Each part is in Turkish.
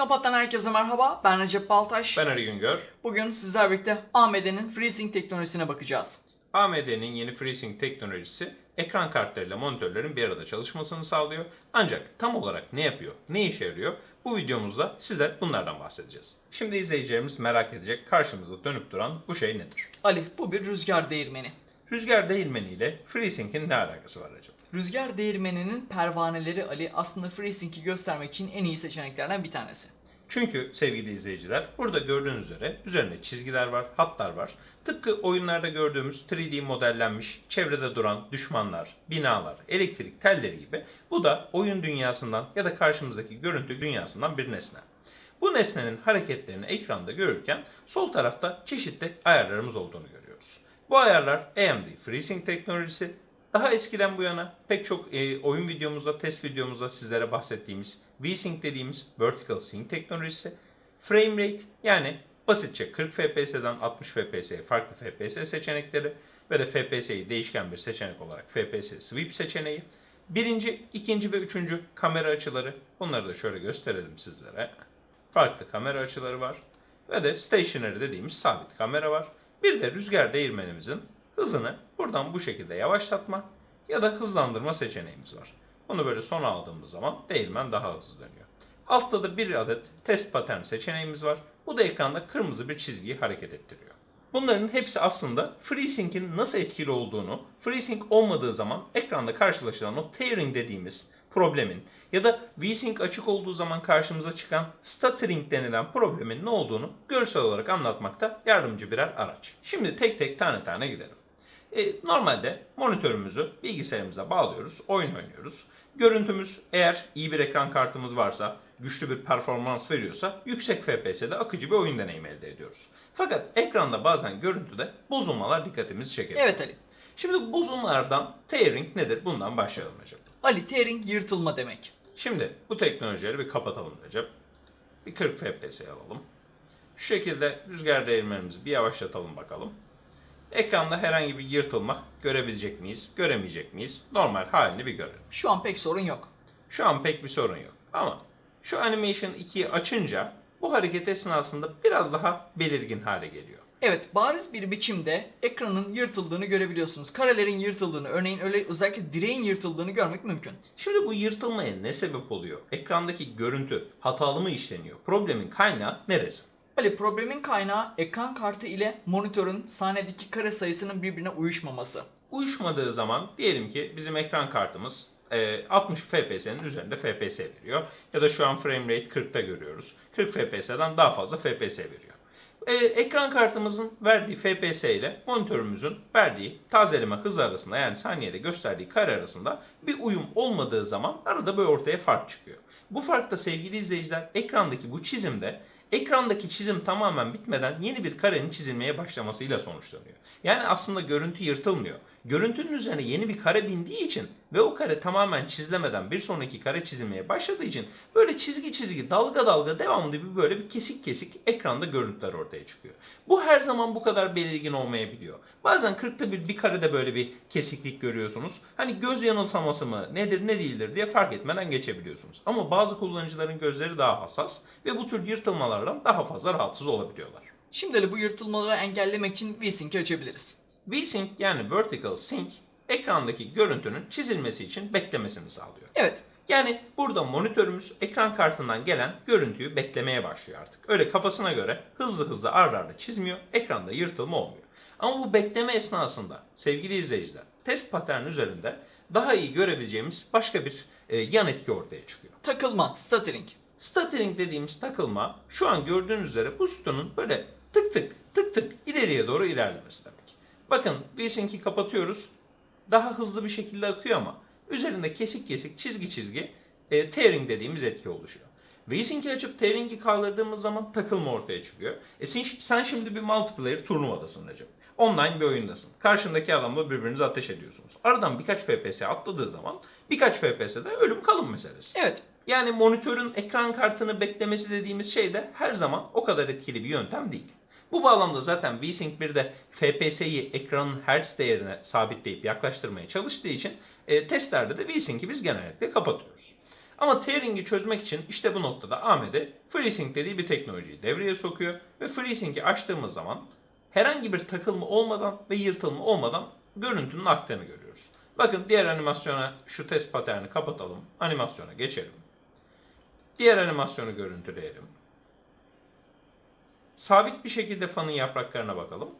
Teknopat'tan herkese merhaba. Ben Recep Baltaş. Ben Ali Güngör. Bugün sizler birlikte AMD'nin FreeSync teknolojisine bakacağız. AMD'nin yeni FreeSync teknolojisi ekran kartlarıyla monitörlerin bir arada çalışmasını sağlıyor. Ancak tam olarak ne yapıyor, ne işe yarıyor? Bu videomuzda size bunlardan bahsedeceğiz. Şimdi izleyicilerimiz merak edecek karşımızda dönüp duran bu şey nedir? Ali bu bir rüzgar değirmeni. Rüzgar değirmeniyle FreeSync'in ne alakası var acaba? Rüzgar değirmeninin pervaneleri Ali aslında FreeSync'i göstermek için en iyi seçeneklerden bir tanesi. Çünkü sevgili izleyiciler burada gördüğünüz üzere üzerinde çizgiler var, hatlar var. Tıpkı oyunlarda gördüğümüz 3D modellenmiş, çevrede duran düşmanlar, binalar, elektrik telleri gibi bu da oyun dünyasından ya da karşımızdaki görüntü dünyasından bir nesne. Bu nesnenin hareketlerini ekranda görürken sol tarafta çeşitli ayarlarımız olduğunu görüyoruz. Bu ayarlar AMD FreeSync teknolojisi daha eskiden bu yana pek çok e, oyun videomuzda, test videomuzda sizlere bahsettiğimiz VSync dediğimiz Vertical Sync teknolojisi, Frame Rate yani basitçe 40 FPS'den 60 FPS'ye farklı FPS seçenekleri ve de FPS'yi değişken bir seçenek olarak FPS Sweep seçeneği, birinci, ikinci ve üçüncü kamera açıları bunları da şöyle gösterelim sizlere. Farklı kamera açıları var ve de stationary dediğimiz sabit kamera var. Bir de rüzgar değirmenimizin hızını buradan bu şekilde yavaşlatma ya da hızlandırma seçeneğimiz var. Bunu böyle sona aldığımız zaman değirmen daha hızlı dönüyor. Altta da bir adet test pattern seçeneğimiz var. Bu da ekranda kırmızı bir çizgiyi hareket ettiriyor. Bunların hepsi aslında FreeSync'in nasıl etkili olduğunu, FreeSync olmadığı zaman ekranda karşılaşılan o tearing dediğimiz problemin ya da VSync açık olduğu zaman karşımıza çıkan stuttering denilen problemin ne olduğunu görsel olarak anlatmakta yardımcı birer araç. Şimdi tek tek tane tane gidelim. E, normalde monitörümüzü bilgisayarımıza bağlıyoruz, oyun oynuyoruz. Görüntümüz eğer iyi bir ekran kartımız varsa, güçlü bir performans veriyorsa yüksek FPS'de akıcı bir oyun deneyimi elde ediyoruz. Fakat ekranda bazen görüntüde bozulmalar dikkatimizi çekiyor. Evet Ali. Şimdi bu bozulmalardan tearing nedir? Bundan başlayalım Recep. Ali tearing yırtılma demek. Şimdi bu teknolojileri bir kapatalım Recep. Bir 40 FPS alalım. Şu şekilde rüzgar değirmenimizi bir yavaşlatalım bakalım. Ekranda herhangi bir yırtılma görebilecek miyiz, göremeyecek miyiz? Normal halini bir görelim. Şu an pek sorun yok. Şu an pek bir sorun yok. Ama şu Animation 2'yi açınca bu hareket esnasında biraz daha belirgin hale geliyor. Evet bariz bir biçimde ekranın yırtıldığını görebiliyorsunuz. Karelerin yırtıldığını örneğin öyle özellikle direğin yırtıldığını görmek mümkün. Şimdi bu yırtılmaya ne sebep oluyor? Ekrandaki görüntü hatalı mı işleniyor? Problemin kaynağı neresi? Ali problemin kaynağı ekran kartı ile monitörün sahnedeki kare sayısının birbirine uyuşmaması. Uyuşmadığı zaman diyelim ki bizim ekran kartımız e, 60 FPS'nin üzerinde FPS veriyor. Ya da şu an frame rate 40'ta görüyoruz. 40 FPS'den daha fazla FPS veriyor. E, ekran kartımızın verdiği FPS ile monitörümüzün verdiği tazeleme hızı arasında yani saniyede gösterdiği kare arasında bir uyum olmadığı zaman arada böyle ortaya fark çıkıyor. Bu fark da sevgili izleyiciler ekrandaki bu çizimde ekrandaki çizim tamamen bitmeden yeni bir karenin çizilmeye başlamasıyla sonuçlanıyor. Yani aslında görüntü yırtılmıyor. Görüntünün üzerine yeni bir kare bindiği için ve o kare tamamen çizilemeden bir sonraki kare çizilmeye başladığı için böyle çizgi çizgi dalga dalga devamlı bir böyle bir kesik kesik ekranda görüntüler ortaya çıkıyor. Bu her zaman bu kadar belirgin olmayabiliyor. Bazen 40'ta bir bir karede böyle bir kesiklik görüyorsunuz. Hani göz yanılsaması mı nedir ne değildir diye fark etmeden geçebiliyorsunuz. Ama bazı kullanıcıların gözleri daha hassas ve bu tür yırtılmalardan daha fazla rahatsız olabiliyorlar. Şimdi Ali bu yırtılmaları engellemek için VSync'i açabiliriz. VSync yani Vertical Sync ekrandaki görüntünün çizilmesi için beklemesini sağlıyor. Evet Yani burada monitörümüz ekran kartından gelen görüntüyü beklemeye başlıyor artık. Öyle kafasına göre hızlı hızlı arda arda çizmiyor, ekranda yırtılma olmuyor. Ama bu bekleme esnasında sevgili izleyiciler test pattern üzerinde daha iyi görebileceğimiz başka bir e, yan etki ortaya çıkıyor. takılma, stuttering. Stuttering dediğimiz takılma şu an gördüğünüz üzere bu sütunun böyle tık tık tık tık ileriye doğru ilerlemesi demek. Bakın VSync'i kapatıyoruz. Daha hızlı bir şekilde akıyor ama üzerinde kesik kesik çizgi çizgi e, tearing dediğimiz etki oluşuyor. VSync'i açıp tearing'i kaldırdığımız zaman takılma ortaya çıkıyor. E sen, sen şimdi bir multiplayer turnuvadasın Recep. Online bir oyundasın. Karşındaki adamla birbirinize ateş ediyorsunuz. Aradan birkaç FPS atladığı zaman birkaç FPS'de ölüm kalım meselesi. Evet Yani monitörün ekran kartını beklemesi dediğimiz şey de her zaman o kadar etkili bir yöntem değil. Bu bağlamda zaten VSync 1'de FPS'yi ekranın hertz değerine sabitleyip yaklaştırmaya çalıştığı için e, testlerde de VSync'i biz genellikle kapatıyoruz. Ama tearing'i çözmek için işte bu noktada AMD FreeSync dediği bir teknolojiyi devreye sokuyor ve FreeSync'i açtığımız zaman herhangi bir takılma olmadan ve yırtılma olmadan görüntünün aktığını görüyoruz. Bakın diğer animasyona şu test paterni kapatalım. Animasyona geçelim. Diğer animasyonu görüntüleyelim. Sabit bir şekilde fanın yapraklarına bakalım.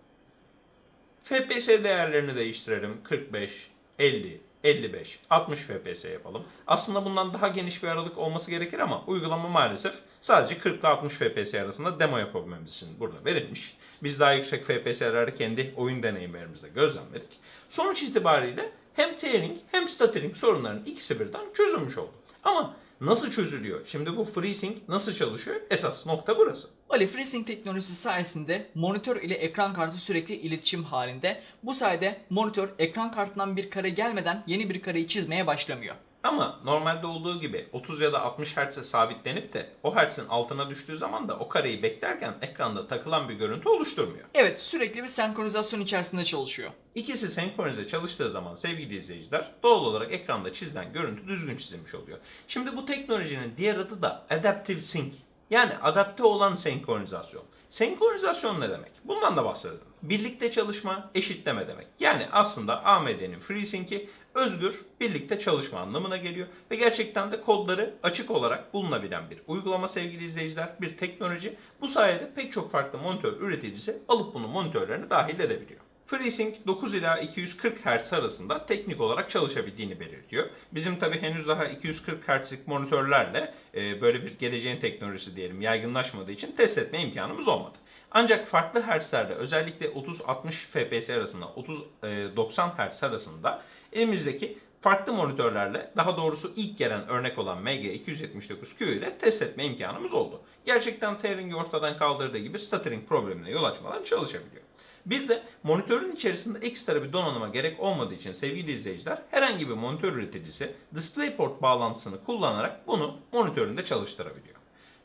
FPS değerlerini değiştirelim. 45, 50, 55, 60 FPS yapalım. Aslında bundan daha geniş bir aralık olması gerekir ama uygulama maalesef sadece 40 ile 60 FPS arasında demo yapabilmemiz için burada verilmiş. Biz daha yüksek FPS'leri kendi oyun deneyimlerimizde gözlemledik. Sonuç itibariyle hem tearing hem stuttering sorunlarının ikisi birden çözülmüş oldu. Ama nasıl çözülüyor? Şimdi bu FreeSync nasıl çalışıyor? Esas nokta burası. Ali FreeSync teknolojisi sayesinde monitör ile ekran kartı sürekli iletişim halinde. Bu sayede monitör ekran kartından bir kare gelmeden yeni bir kareyi çizmeye başlamıyor. Ama normalde olduğu gibi 30 ya da 60 Hz'e sabitlenip de o Hz'in altına düştüğü zaman da o kareyi beklerken ekranda takılan bir görüntü oluşturmuyor. Evet sürekli bir senkronizasyon içerisinde çalışıyor. İkisi senkronize çalıştığı zaman sevgili izleyiciler doğal olarak ekranda çizilen görüntü düzgün çizilmiş oluyor. Şimdi bu teknolojinin diğer adı da Adaptive Sync. Yani adapte olan senkronizasyon. Senkronizasyon ne demek? Bundan da bahsedelim. Birlikte çalışma, eşitleme demek. Yani aslında AMD'nin FreeSync'i özgür, birlikte çalışma anlamına geliyor. Ve gerçekten de kodları açık olarak bulunabilen bir uygulama sevgili izleyiciler, bir teknoloji. Bu sayede pek çok farklı monitör üreticisi alıp bunu monitörlerine dahil edebiliyor. FreeSync 9 ila 240 Hz arasında teknik olarak çalışabildiğini belirtiyor. Bizim tabi henüz daha 240 Hz'lik monitörlerle e, böyle bir geleceğin teknolojisi diyelim yaygınlaşmadığı için test etme imkanımız olmadı. Ancak farklı Hz'lerde özellikle 30-60 FPS arasında 30-90 Hz arasında elimizdeki farklı monitörlerle daha doğrusu ilk gelen örnek olan MG279Q ile test etme imkanımız oldu. Gerçekten tearing'i ortadan kaldırdığı gibi stuttering problemine yol açmadan çalışabiliyor. Bir de monitörün içerisinde ekstra bir donanıma gerek olmadığı için sevgili izleyiciler herhangi bir monitör üreticisi DisplayPort bağlantısını kullanarak bunu monitöründe çalıştırabiliyor.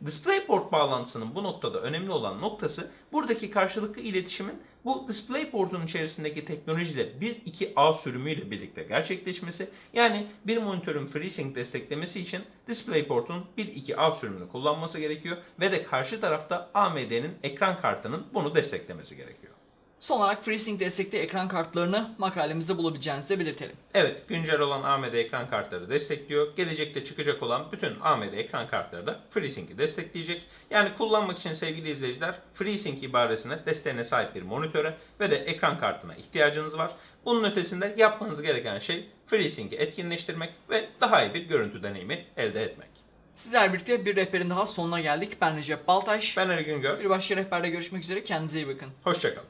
DisplayPort bağlantısının bu noktada önemli olan noktası buradaki karşılıklı iletişimin bu DisplayPort'un içerisindeki teknolojiyle 1.2A sürümüyle birlikte gerçekleşmesi yani bir monitörün FreeSync desteklemesi için DisplayPort'un 1.2A sürümünü kullanması gerekiyor ve de karşı tarafta AMD'nin ekran kartının bunu desteklemesi gerekiyor. Son olarak FreeSync destekli ekran kartlarını makalemizde bulabileceğinizi de belirtelim. Evet, güncel olan AMD ekran kartları destekliyor. Gelecekte çıkacak olan bütün AMD ekran kartları da FreeSync'i destekleyecek. Yani kullanmak için sevgili izleyiciler FreeSync ibaresine desteğine sahip bir monitöre ve de ekran kartına ihtiyacınız var. Bunun ötesinde yapmanız gereken şey FreeSync'i etkinleştirmek ve daha iyi bir görüntü deneyimi elde etmek. Sizler birlikte bir rehberin daha sonuna geldik. Ben Recep Baltaş. Ben Ali Güngör. Bir başka rehberde görüşmek üzere. Kendinize iyi bakın. Hoşçakalın.